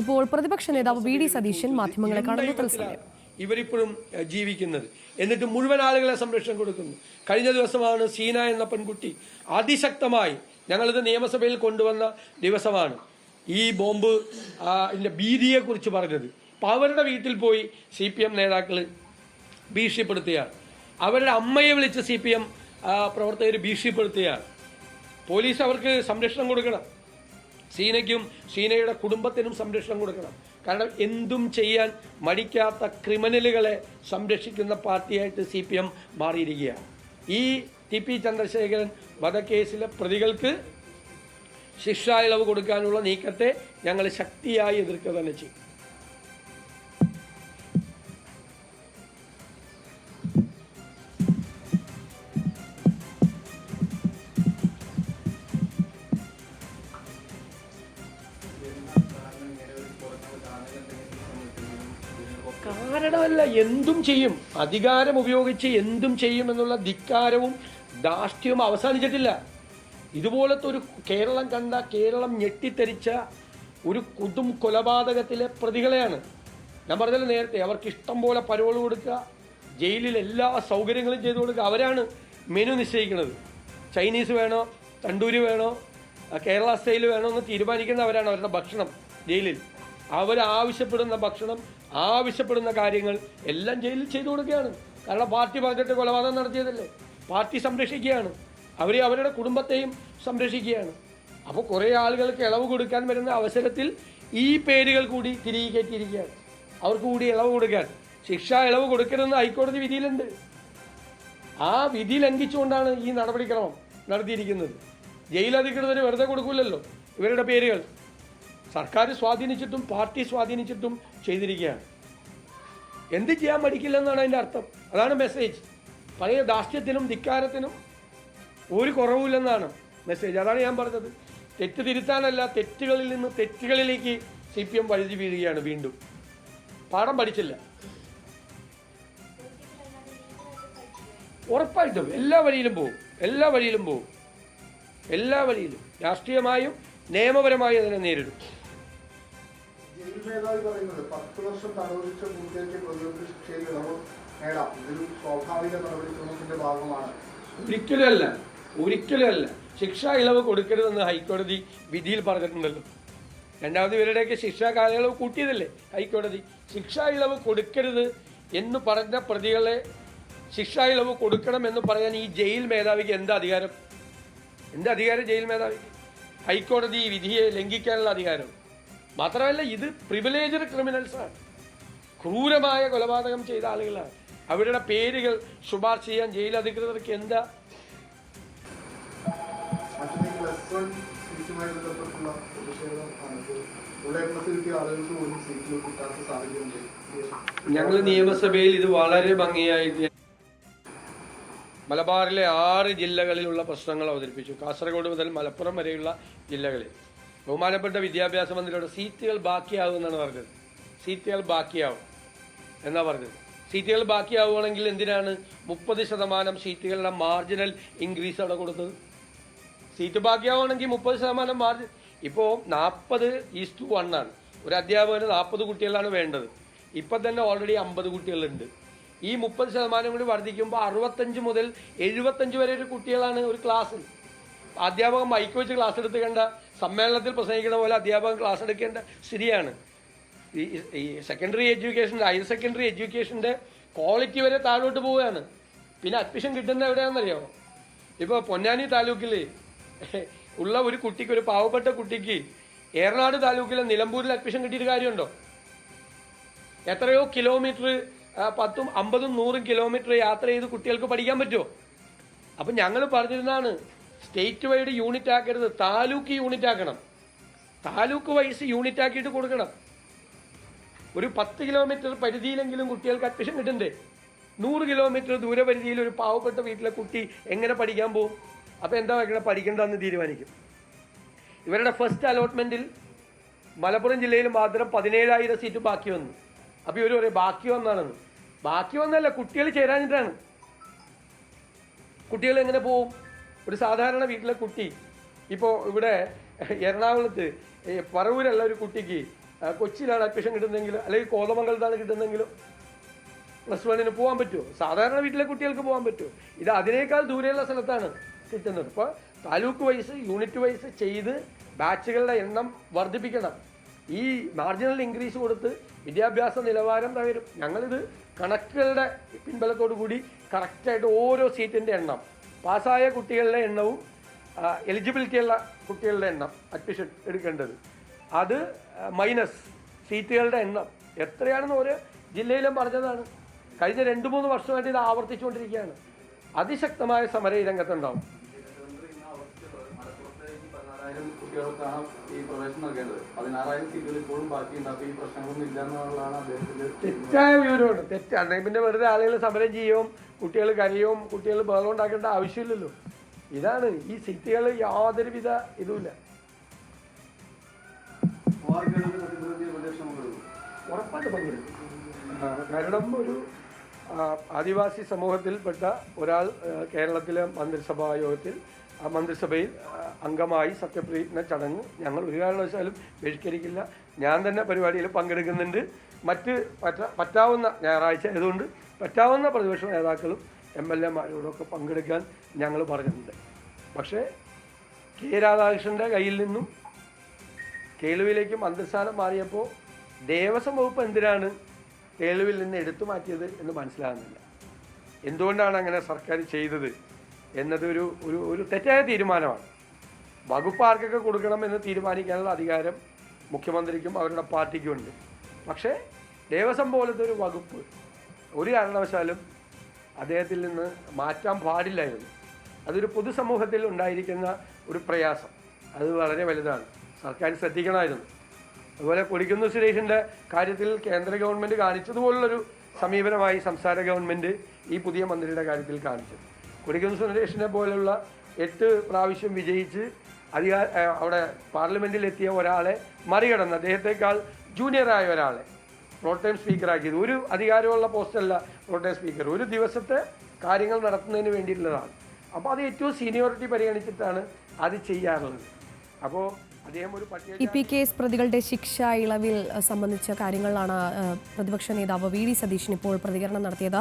ഇപ്പോൾ പ്രതിപക്ഷ നേതാവ് വി ഡി സതീശൻ മാധ്യമങ്ങളെ കാണുന്ന തത്സമയം. ഇവരിപ്പോഴും ജീവിക്കുന്നത്. എന്നിട്ട് മുഴുവൻ ആളുകളെ സംരക്ഷണം കൊടുക്കുന്നു. കഴിഞ്ഞ ദിവസമാണ് സീന എന്ന പെൺകുട്ടി അതിശക്തമായി ഞങ്ങളിത് നിയമസഭയിൽ കൊണ്ടുവന്ന ദിവസമാണ്. ഈ ബോംബ് ഇതിന്റെ ഭീതിയെക്കുറിച്ച് ഭീതിയെ കുറിച്ച് പറഞ്ഞത്. അപ്പോൾ അവരുടെ വീട്ടിൽ പോയി സി പി എം നേതാക്കൾ ഭീഷണിപ്പെടുത്തുകയാണ്. അവരുടെ അമ്മയെ വിളിച്ച് സി പി എം പ്രവർത്തകർ ഭീഷണിപ്പെടുത്തുകയാണ്. പോലീസ് അവർക്ക് സംരക്ഷണം കൊടുക്കണം. സീനയ്ക്കും സീനയുടെ കുടുംബത്തിനും സംരക്ഷണം കൊടുക്കണം. കാരണം എന്തും ചെയ്യാൻ മടിക്കാത്ത ക്രിമിനലുകളെ സംരക്ഷിക്കുന്ന പാർട്ടിയായിട്ട് സി പി എം മാറിയിരിക്കുകയാണ്. ഈ ടി പി ചന്ദ്രശേഖരൻ വധക്കേസിലെ പ്രതികൾക്ക് ശിക്ഷാ ഇളവ് കൊടുക്കാനുള്ള നീക്കത്തെ ഞങ്ങൾ ശക്തിയായി എതിർക്കുക തന്നെ ചെയ്യും. കാരണമല്ല എന്തും ചെയ്യും. അധികാരം ഉപയോഗിച്ച് എന്തും ചെയ്യും എന്നുള്ള ധിക്കാരവും ധാർഷ്ട്യവും അവസാനിച്ചിട്ടില്ല. ഇതുപോലത്തെ ഒരു കേരളം കണ്ട കേരളം ഞെട്ടിത്തെരിച്ച ഒരു കുതും കൊലപാതകത്തിലെ പ്രതികളെയാണ്. ഞാൻ പറഞ്ഞല്ലോ നേരത്തെ അവർക്ക് ഇഷ്ടം പോലെ പരോൾ കൊടുക്കുക ജയിലിൽ എല്ലാ സൗകര്യങ്ങളും ചെയ്തു കൊടുക്കുക അവരാണ് മെനു നിശ്ചയിക്കുന്നത്. ചൈനീസ് വേണോ തണ്ടൂരി വേണോ കേരള സ്റ്റൈൽ വേണോ എന്ന് തീരുമാനിക്കുന്നവരാണ് അവരുടെ ഭക്ഷണം ജയിലിൽ. അവരാവശ്യപ്പെടുന്ന ഭക്ഷണം ആവശ്യപ്പെടുന്ന കാര്യങ്ങൾ എല്ലാം ജയിലിൽ ചെയ്തു കൊടുക്കുകയാണ്. കാരണം പാർട്ടി പറഞ്ഞിട്ട് കൊലപാതകം നടത്തിയതല്ലേ? പാർട്ടി സംരക്ഷിക്കുകയാണ്. അവർ അവരുടെ കുടുംബത്തെയും സംരക്ഷിക്കുകയാണ്. അപ്പോൾ കുറേ ആളുകൾക്ക് ഇളവ് കൊടുക്കാൻ വരുന്ന അവസരത്തിൽ ഈ പേരുകൾ കൂടി തിരികെ കയറ്റിയിരിക്കുകയാണ്. അവർക്ക് കൂടി ഇളവ് കൊടുക്കാൻ. ശിക്ഷ ഇളവ് കൊടുക്കരുതെന്ന് ഹൈക്കോടതി വിധിയിലുണ്ട്. ആ വിധി ലംഘിച്ചുകൊണ്ടാണ് ഈ നടപടിക്രമം നടത്തിയിരിക്കുന്നത്. ജയിലധികൃതർ വെറുതെ കൊടുക്കില്ലല്ലോ ഇവരുടെ പേരുകൾ. സർക്കാർ സ്വാധീനിച്ചിട്ടും പാർട്ടി സ്വാധീനിച്ചിട്ടും ചെയ്തിരിക്കുകയാണ്. എന്ത് ചെയ്യാൻ മടിക്കില്ലെന്നാണ് അതിന്റെ അർത്ഥം. അതാണ് മെസ്സേജ് പഴയ ദാഷ്ട്യത്തിനും ധിക്കാരത്തിനും ഒരു കുറവുമില്ലെന്നാണ് മെസ്സേജ് അതാണ് ഞാൻ പറഞ്ഞത്. തെറ്റ് തിരുത്താനല്ല തെറ്റുകളിൽ നിന്ന് തെറ്റുകളിലേക്ക് സി പി എം വഴുതി വീഴുകയാണ് വീണ്ടും. പാഠം പഠിച്ചില്ല. ഉറപ്പായിട്ടും എല്ലാ വഴിയിലും പോകും എല്ലാ വഴിയിലും പോകും എല്ലാ വഴിയിലും. രാഷ്ട്രീയമായും നിയമപരമായും അതിനെ നേരിടും. മേധാവി പറയുന്നത് പത്ത് വർഷം തടവിച്ച പൂർത്തിയാക്കിയ പ്രതികൾക്ക് ശിക്ഷയിൽ ഇളവ് നേടാം. ഇതൊരു സ്വാഭാവിക നടപടിക്രമത്തിന്റെ ഭാഗമാണ്. ഒരിക്കലുമല്ല ഒരിക്കലുമല്ല. ശിക്ഷ ഇളവ് കൊടുക്കരുതെന്ന് ഹൈക്കോടതി വിധിയിൽ പറഞ്ഞിട്ടുണ്ടല്ലോ. രണ്ടാമത് ഇവരുടെയൊക്കെ ശിക്ഷാ കാലയളവ് കൂട്ടിയതല്ലേ ഹൈക്കോടതി. ശിക്ഷാ ഇളവ് കൊടുക്കരുത് എന്ന് പറഞ്ഞ പ്രതികളെ ശിക്ഷാ ഇളവ് കൊടുക്കണം എന്ന് പറയാൻ ഈ ജയിൽ മേധാവിക്ക് എന്താ അധികാരം? എന്താ അധികാരം ജയിൽ മേധാവിക്ക്? ഹൈക്കോടതി വിധിയെ ലംഘിക്കാനുള്ള അധികാരം. മാത്രമല്ല ഇത് പ്രിവിലേജഡ് ക്രിമിനൽസാണ് ക്രൂരമായ കൊലപാതകം ചെയ്ത ആളുകളാണ്. അവരുടെ പേരുകൾ ശുപാർശ ചെയ്യാൻ ജയിൽ അധികൃതർക്ക് എന്താ? ഞങ്ങൾ നിയമസഭയിൽ ഇത് വളരെ ഭംഗിയായിട്ട് മലബാറിലെ ആറ് ജില്ലകളിലുള്ള പ്രശ്നങ്ങൾ അവതരിപ്പിച്ചു. കാസർഗോഡ് മുതൽ മലപ്പുറം വരെയുള്ള ജില്ലകളിൽ. ബഹുമാനപ്പെട്ട വിദ്യാഭ്യാസ മന്ത്രിയോട് സീറ്റുകൾ ബാക്കിയാവും എന്നാണ് പറഞ്ഞത്. സീറ്റുകൾ ബാക്കിയാവും എന്നാ പറഞ്ഞത്. സീറ്റുകൾ ബാക്കിയാവുകയാണെങ്കിൽ എന്തിനാണ് മുപ്പത് ശതമാനം സീറ്റുകളുടെ മാർജിനൽ ഇൻക്രീസ് അവിടെ കൊടുത്തത്? സീറ്റ് ബാക്കിയാവുകയാണെങ്കിൽ മുപ്പത് ശതമാനം മാർജിൻ ഇപ്പോൾ നാൽപ്പത് ഈസ് ടു വൺ ആണ്. ഒരു അധ്യാപകന് നാൽപ്പത് കുട്ടികളാണ് വേണ്ടത്. ഇപ്പം തന്നെ ഓൾറെഡി അമ്പത് കുട്ടികളുണ്ട്. ഈ മുപ്പത് ശതമാനം കൂടി വർദ്ധിക്കുമ്പോൾ അറുപത്തഞ്ച് മുതൽ എഴുപത്തഞ്ച് വരെ ഒരു കുട്ടികളാണ് ഒരു ക്ലാസ്സിൽ അധ്യാപകൻ മൈക്ക് വെച്ച് ക്ലാസ് എടുത്ത് കണ്ട സമ്മേളനത്തിൽ പ്രസംഗിക്കുന്ന പോലെ അധ്യാപകൻ ക്ലാസ് എടുക്കേണ്ട സ്ഥിതിയാണ്. ഈ ഈ സെക്കൻഡറി എഡ്യൂക്കേഷന്റെ ഹയർ സെക്കൻഡറി എഡ്യൂക്കേഷന്റെ ക്വാളിറ്റി വരെ താഴോട്ട് പോവുകയാണ്. പിന്നെ അഡ്മിഷൻ കിട്ടുന്ന എവിടെയാണെന്നറിയോ? ഇപ്പോൾ പൊന്നാനി താലൂക്കിൽ ഉള്ള ഒരു കുട്ടിക്ക് ഒരു പാവപ്പെട്ട കുട്ടിക്ക് ഏറനാട് താലൂക്കിലെ നിലമ്പൂരിൽ അഡ്മിഷൻ കിട്ടിയിട്ട് കാര്യമുണ്ടോ? എത്രയോ കിലോമീറ്റർ പത്തും അമ്പതും നൂറും കിലോമീറ്റർ യാത്ര ചെയ്ത് കുട്ടികൾക്ക് പഠിക്കാൻ പറ്റുമോ? അപ്പം ഞങ്ങൾ പറഞ്ഞിരുന്നതാണ് സ്റ്റേറ്റ് വൈഡ് യൂണിറ്റ് ആക്കരുത്. താലൂക്ക് യൂണിറ്റ് ആക്കണം. താലൂക്ക് വൈസ് യൂണിറ്റ് ആക്കിയിട്ട് കൊടുക്കണം. ഒരു പത്ത് കിലോമീറ്റർ പരിധിയിലെങ്കിലും കുട്ടികൾക്ക് അഡ്മിഷൻ കിട്ടണ്ടേ നൂറ് കിലോമീറ്റർ ദൂരപരിധിയിൽ ഒരു പാവപ്പെട്ട വീട്ടിലെ കുട്ടി എങ്ങനെ പഠിക്കാൻ പോകും? അപ്പോൾ എന്താ വയ്ക്കണം പഠിക്കണ്ടെന്ന് തീരുമാനിക്കും. ഇവരുടെ ഫസ്റ്റ് അലോട്ട്മെന്റിൽ മലപ്പുറം ജില്ലയിൽ മാത്രം പതിനേഴായിരം സീറ്റ് ബാക്കി വന്നു. അപ്പോൾ ഇവർ പറയും ബാക്കി വന്നാണെന്ന്. ബാക്കി വന്നല്ല കുട്ടികൾ ചേരാനിട്ടാണ്. കുട്ടികൾ എങ്ങനെ പോവും ഒരു സാധാരണ വീട്ടിലെ കുട്ടി ഇപ്പോൾ ഇവിടെ എറണാകുളത്ത് പറവൂരുള്ള ഒരു കുട്ടിക്ക് കൊച്ചിയിലാണ് അഡ്മിഷൻ കിട്ടുന്നതെങ്കിൽ അല്ലെങ്കിൽ കോതമംഗലത്താണ് കിട്ടുന്നതെങ്കിലും പ്ലസ് വണ്ണിന് പോകാൻ പറ്റുമോ? സാധാരണ വീട്ടിലെ കുട്ടികൾക്ക് പോകാൻ പറ്റുമോ? ഇത് അതിനേക്കാൾ ദൂരെയുള്ള സ്ഥലത്താണ് കിട്ടുന്നത്. ഇപ്പോൾ താലൂക്ക് വൈസ് യൂണിറ്റ് വൈസ് ചെയ്ത് ബാച്ചുകളുടെ എണ്ണം വർദ്ധിപ്പിക്കണം. ഈ മാർജിനൽ ഇൻക്രീസ് കൊടുത്ത് വിദ്യാഭ്യാസ നിലവാരം തകരും. ഞങ്ങളിത് കണക്കുകളുടെ പിൻബലത്തോടു കൂടി കറക്റ്റായിട്ട് ഓരോ സീറ്റിന്റെ എണ്ണം പാസ്സായ കുട്ടികളുടെ എണ്ണവും എലിജിബിലിറ്റി ഉള്ള കുട്ടികളുടെ എണ്ണം അഡ്മിഷൻ എടുക്കേണ്ടത്. അത് മൈനസ് സീറ്റുകളുടെ എണ്ണം. എത്രയാണെന്ന് ഓരോ ജില്ലയിലും പറഞ്ഞതാണ്. കഴിഞ്ഞ രണ്ട് മൂന്ന് വർഷമായിട്ട് ഇത് ആവർത്തിച്ചുകൊണ്ടിരിക്കുകയാണ്. അതിശക്തമായ സമര രംഗത്തുണ്ടാവും കുട്ടികൾക്കാണ് ഈ പ്രവേശനം നൽകേണ്ടത്. പതിനാറായിരം സീറ്റുകൾ ഇപ്പോഴും ബാക്കിയുണ്ട്. അപ്പോൾ ഈ പ്രശ്നങ്ങളൊന്നും ഇല്ല എന്നുള്ളതാണ് അദ്ദേഹത്തിന്റെ തെറ്റായ വിവരമാണ്. തെറ്റാണ്. പിന്നെ വെറുതെ ആളുകൾ സമരം ചെയ്യും കുട്ടികൾ കരയും കുട്ടികൾ ബഹളം ഉണ്ടാക്കേണ്ട ആവശ്യമില്ലല്ലോ. ഇതാണ്. ഈ സീറ്റുകൾ യാതൊരുവിധ ഇതുമില്ല. ഉറപ്പായിട്ട് പങ്കെടുക്കും കാരണം ഒരു ആദിവാസി സമൂഹത്തിൽപ്പെട്ട ഒരാൾ കേരളത്തിലെ മന്ത്രിസഭാ യോഗത്തിൽ മന്ത്രിസഭയിൽ അംഗമായി സത്യപ്രതിജ്ഞ ചടങ്ങ് ഞങ്ങൾ ഒരു കാരണവശാലും ബഹിഷ്കരിക്കില്ല. ഞാൻ തന്നെ പരിപാടിയിൽ പങ്കെടുക്കുന്നുണ്ട്. മറ്റ് പറ്റ പറ്റാവുന്ന ഞായറാഴ്ച ആയതുകൊണ്ട് പറ്റാവുന്ന പ്രതിപക്ഷ നേതാക്കളും എം എൽ എമാരോടൊക്കെ പങ്കെടുക്കാൻ ഞങ്ങൾ പറഞ്ഞിട്ടുണ്ട്. പക്ഷേ കെ രാധാകൃഷ്ണന്റെ കയ്യിൽ നിന്നും കേളുവിലേക്ക് മന്ത്രിസ്ഥാനം മാറിയപ്പോൾ ദേവസ്വം വകുപ്പ് എന്തിനാണ് കേളുവിൽ നിന്ന് എടുത്തു മാറ്റിയത് എന്ന് മനസ്സിലാകുന്നില്ല. എന്തുകൊണ്ടാണ് അങ്ങനെ സർക്കാർ ചെയ്തത്? എന്നതൊരു ഒരു ഒരു തെറ്റായ തീരുമാനമാണ്. വകുപ്പ് ആർക്കൊക്കെ കൊടുക്കണം എന്ന് തീരുമാനിക്കാനുള്ള അധികാരം മുഖ്യമന്ത്രിക്കും അവരുടെ പാർട്ടിക്കും ഉണ്ട് പക്ഷേ ദേവസ്വം പോലത്തെ ഒരു വകുപ്പ് ഒരു കാരണവശാലും അദ്ദേഹത്തിൽ നിന്ന് മാറ്റാൻ പാടില്ലായിരുന്നു. അതൊരു പൊതുസമൂഹത്തിൽ ഉണ്ടായിരിക്കുന്ന ഒരു പ്രയാസം. അത് വളരെ വലുതാണ്. സർക്കാർ ശ്രദ്ധിക്കണമായിരുന്നു. അതുപോലെ കൊടിക്കുന്ന് സുരേഷിന്റെ കാര്യത്തിൽ കേന്ദ്ര ഗവൺമെന്റ് കാണിച്ചതുപോലുള്ളൊരു സമീപനമായി സംസ്ഥാന ഗവൺമെന്റ് ഈ പുതിയ മന്ത്രിയുടെ കാര്യത്തിൽ കാണിച്ചത്. കൊടിക്കുന്ന് സുരേഷിനെ പോലെയുള്ള എട്ട് പ്രാവശ്യം വിജയിച്ച് അധികാര അവിടെ പാർലമെന്റിലെത്തിയ ഒരാളെ മറികടന്ന് അദ്ദേഹത്തെക്കാൾ ജൂനിയറായ ഒരാളെ പ്രോട്ടൈം സ്പീക്കറാക്കിയത്. ഒരു അധികാരമുള്ള പോസ്റ്റല്ല പ്രോട്ടൈം സ്പീക്കർ. ഒരു ദിവസത്തെ കാര്യങ്ങൾ നടത്തുന്നതിന് വേണ്ടിയിട്ടുള്ളതാണ്. അപ്പോൾ അത് ഏറ്റവും സീനിയോറിറ്റി പരിഗണിച്ചിട്ടാണ് അത് ചെയ്യാറുള്ളത്. അപ്പോൾ അദ്ദേഹം ഒരു ഇ പി കേസ് പ്രതികളുടെ ശിക്ഷ ഇളവിൽ സംബന്ധിച്ച കാര്യങ്ങളിലാണ് പ്രതിപക്ഷ നേതാവ് വി ഡി സതീശൻ ഇപ്പോൾ പ്രതികരണം നടത്തിയത്.